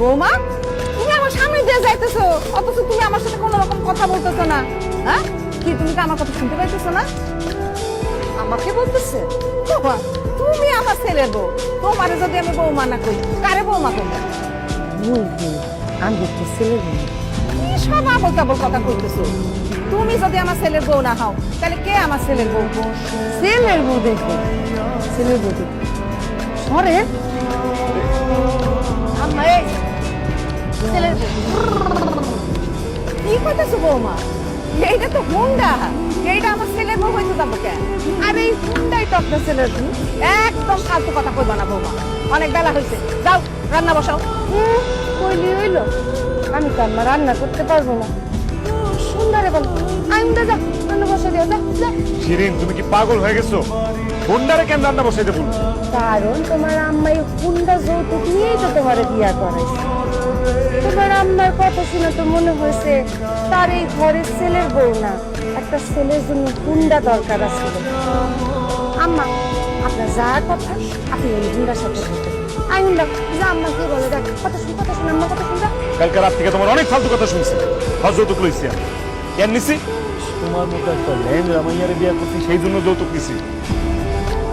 বৌমা তুমি আমার সামনে দিয়ে যাইতেছো অথচ তুমি আমার সাথে কোনো রকম কথা বলতেছো না। হ্যাঁ? কি তুমি তো আমার কথা শুনতে পাইতেছো না? আমাকে বলতেছে? বাবা তুমি আমার ছেলের বউ। তোমারে যদি আমি বৌমা না করি কারে বৌমা করব? আমি তো ছেলে কি সব আবল তাবল কথা কইতেছো? তুমি যদি আমার ছেলের বউ না হও তাহলে কে আমার ছেলের বউ? ছেলের বউ দেখো। ছেলের বউ দেখো। সরে। কি শুভ বৌমা? এইটা তো হুন্ডা। এইটা আমার ছেলে বউ হইতে যাব কেন? আর এই হুন্ডাই তো আপনার ছেলের একদম ফালতু কথা কইবা না বৌমা। অনেক বেলা হয়েছে যাও, রান্না বসাও। কইলি হইল আমি তো আমার রান্না করতে পারব না। সুন্দর এখন। আমি রান্না বসে দিও যা যা। শিরিন তুমি কি পাগল হয়ে গেছো? হুন্ডারে কেন রান্না বসাইতে বলছো? কারণ তোমার আম্মা হুন্ডা যৌতুক নিয়েই তো তোমার বিয়া করাইছে। তোমার আম্মার কথা শুনে তো মনে হয়েছে তার এই ঘরের ছেলের বউ না একটা ছেলের জন্য হুন্ডা দরকার আছে। আম্মা আপনার যা কথা আপনি ওই হুন্ডার সাথে আই হুন্ডা যা আম্মা কি বলে দেখ কথা শুন কথা শুন আম্মা কথা শুন কালকে রাত থেকে তোমার অনেক ফালতু কথা শুনছি। হজ যৌতুক লইছি আমি। কেন নিছি? তোমার মতো একটা ল্যাংরা মাইয়ারে বিয়ে করছি সেই জন্য যৌতুক নিছি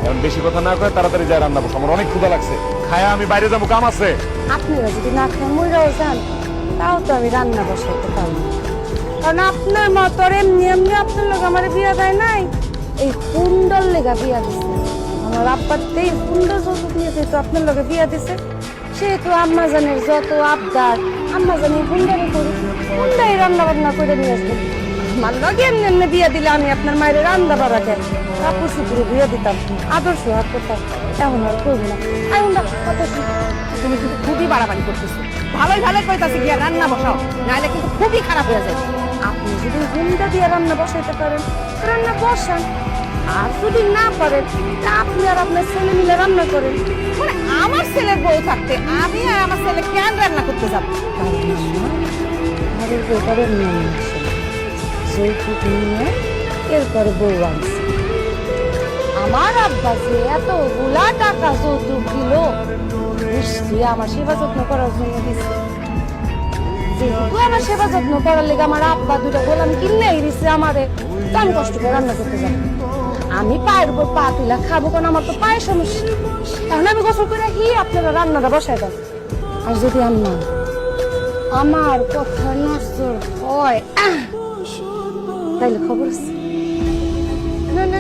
এখন বেশি কথা না কয়ে তাড়াতাড়ি যায় রান্না বসো আমার অনেক ক্ষুধা লাগছে। খায়া আমি বাইরে যাব কাম আছে। আপনারা যদি না খেয়ে মইরাও যান। তাও তো আমি রান্না বসাইতে পারব কারণ আপনার মতর এমনি এমনি আপনার লোক আমার বিয়া দেয় নাই। এই কুন্ডল লেগা বিয়া দিছে। আমার আব্বার তেই কুন্ডল যৌতুক নিয়ে যেহেতু আপনার লগে বিয়া দিছে সেহেতু আম্মা জানের যত আবদার আম্মা জানি হুন্ডারে করি হুন্ডাই রান্না বান্না করে নিয়ে আসবে। আমার লগে এমনি এমনি বিয়া দিলে আমি আপনার মায়ের রান্না বাড়া কেন কাপড় চুপুরে বিয়া দিতাম আদর্শ হাত করতাম। এখন আর করব না। হুন্ডা কথা তুমি কিন্তু খুবই বাড়াবাড়ি করতেছো। ভালোই ভালোই কইতাছি গিয়া রান্না বসাও নাহলে কিন্তু খুবই খারাপ হয়ে যাবে আপনি যদি হুন্ডা দিয়ে রান্না বসাইতে পারেন, রান্না বসান। আর যদি না পারেন, তা আপনি আর আপনার ছেলে মিলে রান্না করেন। মানে আমার ছেলের বউ থাকতে আমি আর আমার ছেলে কেন রান্না করতে যাব? ব্যাপারে নিয়ম আছে যৌতুক নিয়ে, এরপরে বউ আনছে আমার আব্বা যে এতগুলা টাকা যৌতুক দিল। নিশ্চয়ই আমার সেবা যত্ন করার জন্য দিচ্ছে যেহেতু আমার সেবা যত্ন করার লেগে আমার আব্বা দুটা গোলাম কিনলেই দিচ্ছে আমারে, তো আমি কষ্ট করে রান্না করতে যাব। আমি পায়ের উপর পা তুলা খাব কারণ আমার তো পায়ের সমস্যা। এখন আমি গোসল করে হি আপনারা রান্নাটা বসাই দেন আর যদি আম্মা আমার কথা নষ্ট হয়। তাইলে খবর আছে? না না